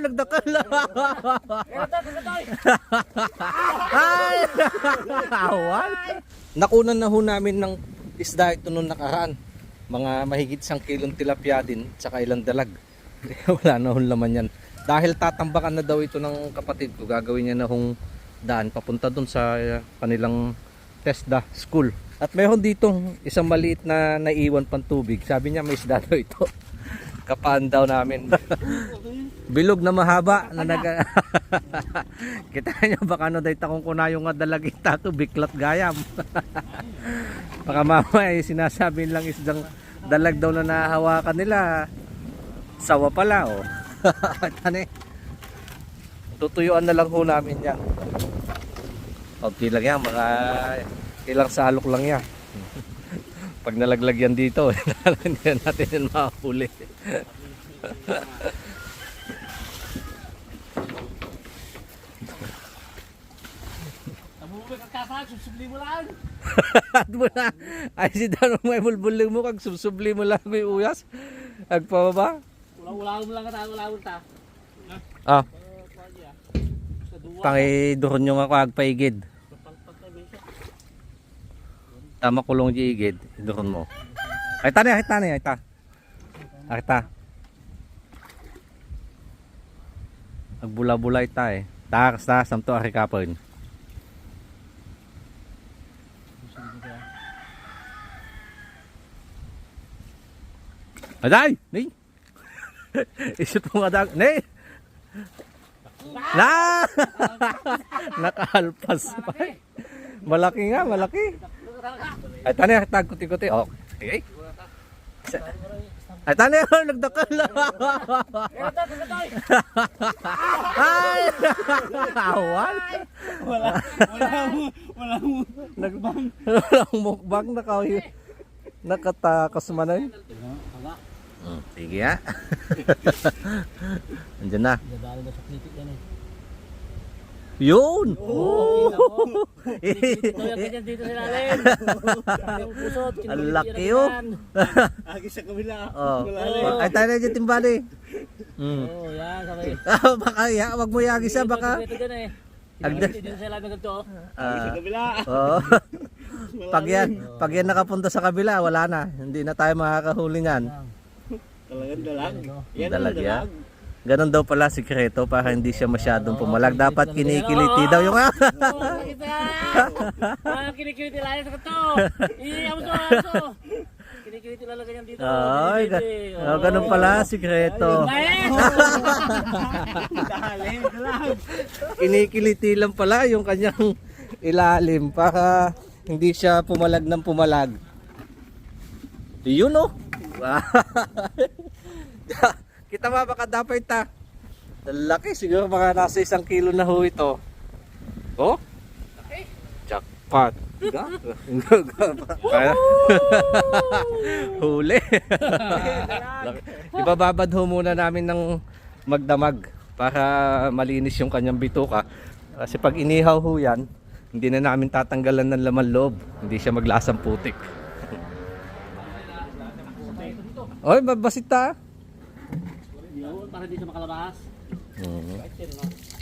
nagdakal. Ay! Awan. Nakunan na ho namin ng isda ito nung nakaraan. Mga mahigit isang kilong tilapia din, tsaka ilang dalag. Wala na hong laman yan. Dahil tatambakan na daw ito ng kapatid ko, gagawin niya na hong daan papunta dun sa uh, kanilang TESDA school. At mayroon dito isang maliit na naiwan pang tubig. Sabi niya may isda daw ito. Kapaan daw namin. Bilog na mahaba na nag Kita niya baka no dahil takong kunayo nga dalagita to biklat gayam. baka mamaya eh, sinasabi lang isdang dalag daw na nahawakan nila. Sawa pala oh. Tani. Tutuyuan na lang ho namin yan. Kunti lang yan, mga ilang salok lang yan. Pag nalaglag yan dito, hindi na natin yan makahuli. At mo na, ay si Dan may bulbuling mo kag subsubli mo lang may uyas. Agpababa. Wala-wala mo lang wala mo ta. Ah, duwa. pangiduron nyo nga ako agpaigid. Tama kulong di igid, iduron mo. Ay tani, ay tani, ay ta. Ay ta. Agbula-bula ita eh. Takas ta, samto ari kapon. Aday! Ni! Isip mo nga dag. Ni! Na! Nakalpas pa. Malaki nga, malaki. Ay, tani, tag kuti-kuti. Oh, okay. Ay, tani, nagdakal. Ay, awan. Wala, wala wala. Nagbang. Walang mukbang na kawi. Nakatakas man ay. Hmm, sige ha. Andiyan na. Nadali na sa klitik yan eh. Yun! Oo! Ito yung ganyan dito sa ilalim. Yung pusot. Ang laki, oh. Agi sa kabila. Oh. Ay, tayo na dyan timbali. Hmm. Oo, yan. Sabay. Ah, baka ya, wag mo yagi siya baka. Ito dyan eh. Agda- Dito sa ilalim ganito. oh. Ah, kabila. Oo. pag yan, pag yan nakapunta sa kabila, wala na. Hindi na tayo makakahuli niyan. Talagang dalag. Dalag yan. Ganon daw pala sikreto para hindi siya masyadong pumalag. Dapat kinikiliti daw yung! Ah, kinikiliti lang sa kanto. Iiyaw mo to, to. Kinikiliti lang ganyan dito. Ay, oh, ganun pala sikreto. Kinikiliti lang pala yung kanyang ilalim para hindi siya pumalag ng pumalag. Yun oh. Kita ba baka dapat ta? Laki siguro mga nasa isang kilo na ho ito. Oh? Jackpot. Ga? Kaya- Huli. Ibababad ho muna namin ng magdamag para malinis yung kanyang bituka. Kasi pag inihaw ho yan, hindi na namin tatanggalan ng laman loob. Hindi siya maglasang putik. Oy, babasit ta. Yun, para di siya makalabas. There, no?